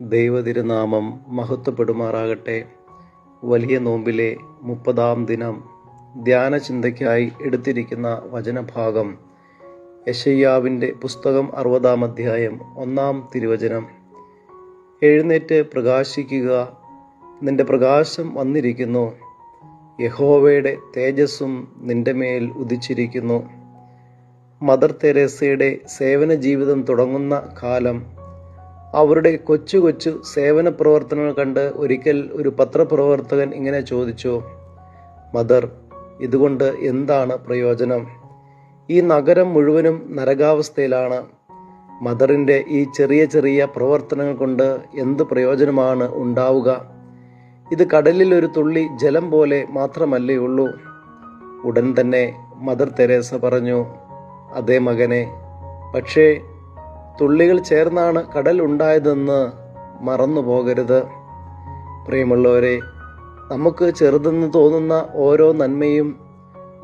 ദൈവതിരുനാമം മഹത്വപ്പെടുമാറാകട്ടെ. വലിയ നോമ്പിലെ മുപ്പതാം ദിനം ധ്യാന ചിന്തയ്ക്കായി എടുത്തിരിക്കുന്ന വചനഭാഗം യശയ്യാവിന്റെ പുസ്തകം അറുപതാം അധ്യായം ഒന്നാം തിരുവചനം. എഴുന്നേറ്റ് പ്രകാശിക്കുക. നിന്റെ പ്രകാശം വന്നിരിക്കുന്നു. യഹോവയുടെ തേജസ്സും നിന്റെ മേൽ ഉദിച്ചിരിക്കുന്നു. മദർ തെരേസയുടെ സേവന ജീവിതം തുടങ്ങുന്ന കാലം അവരുടെ കൊച്ചു കൊച്ചു സേവന പ്രവർത്തനങ്ങൾ കണ്ട് ഒരിക്കൽ ഒരു പത്രപ്രവർത്തകൻ ഇങ്ങനെ ചോദിച്ചു മദർ ഇതുകൊണ്ട് എന്താണ് പ്രയോജനം? ഈ നഗരം മുഴുവനും നരകാവസ്ഥയിലാണ്. മദറിന്റെ ഈ ചെറിയ ചെറിയ പ്രവർത്തനങ്ങൾ കൊണ്ട് എന്ത് പ്രയോജനമാണ് ഉണ്ടാവുക? ഇത് കടലിൽ ഒരു തുള്ളി ജലം പോലെ മാത്രമല്ലേ ഉള്ളൂ. ഉടൻ തന്നെ മദർ തെരേസ പറഞ്ഞു അതേ മകനെ പക്ഷേ തുള്ളികൾ ചേർന്നാണ് കടൽ ഉണ്ടായതെന്ന് മറന്നു പോകരുത് പ്രിയമുള്ളവരെ നമുക്ക് ചെറുതെന്ന് തോന്നുന്ന ഓരോ നന്മയും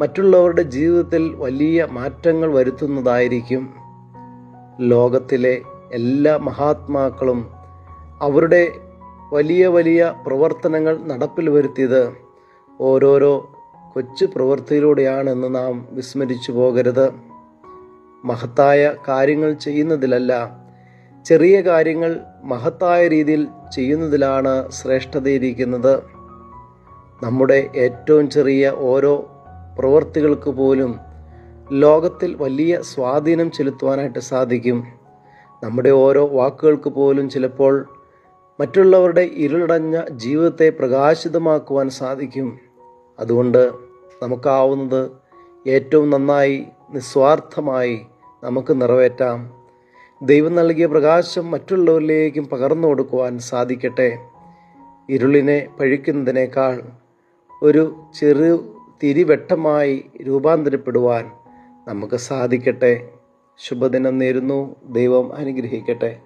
മറ്റുള്ളവരുടെ ജീവിതത്തിൽ വലിയ മാറ്റങ്ങൾ വരുത്തുന്നതായിരിക്കും. ലോകത്തിലെ എല്ലാ മഹാത്മാക്കളും അവരുടെ വലിയ വലിയ പ്രവർത്തനങ്ങൾ നടപ്പിൽ വരുത്തിയത് ഓരോരോ കൊച്ചു പ്രവൃത്തിയിലൂടെയാണെന്ന് നാം വിസ്മരിച്ചു പോകരുത്. മഹത്തായ കാര്യങ്ങൾ ചെയ്യുന്നതിലല്ല ചെറിയ കാര്യങ്ങൾ മഹത്തായ രീതിയിൽ ചെയ്യുന്നതിലാണ് ശ്രേഷ്ഠതയിരിക്കുന്നത്. നമ്മുടെ ഏറ്റവും ചെറിയ ഓരോ പ്രവൃത്തികൾക്ക് പോലും ലോകത്തിൽ വലിയ സ്വാധീനം ചെലുത്തുവാനായിട്ട് സാധിക്കും. നമ്മുടെ ഓരോ വാക്കുകൾക്ക് പോലും ചിലപ്പോൾ മറ്റുള്ളവരുടെ ഇരുളടഞ്ഞ ജീവിതത്തെ പ്രകാശിതമാക്കുവാൻ സാധിക്കും. അതുകൊണ്ട് നമുക്കാവുന്നത് ഏറ്റവും നന്നായി നിസ്വാർത്ഥമായി നമുക്ക് നിറവേറ്റാം. ദൈവം നൽകിയ പ്രകാശം മറ്റുള്ളവരിലേക്കും പകർന്നു കൊടുക്കുവാൻ സാധിക്കട്ടെ. ഇരുളിനെ പഴിക്കുന്നതിനേക്കാൾ ഒരു ചെറു തിരിവെട്ടമായി രൂപാന്തരപ്പെടുവാൻ നമുക്ക് സാധിക്കട്ടെ. ശുഭദിനം നേരുന്നു. ദൈവം അനുഗ്രഹിക്കട്ടെ.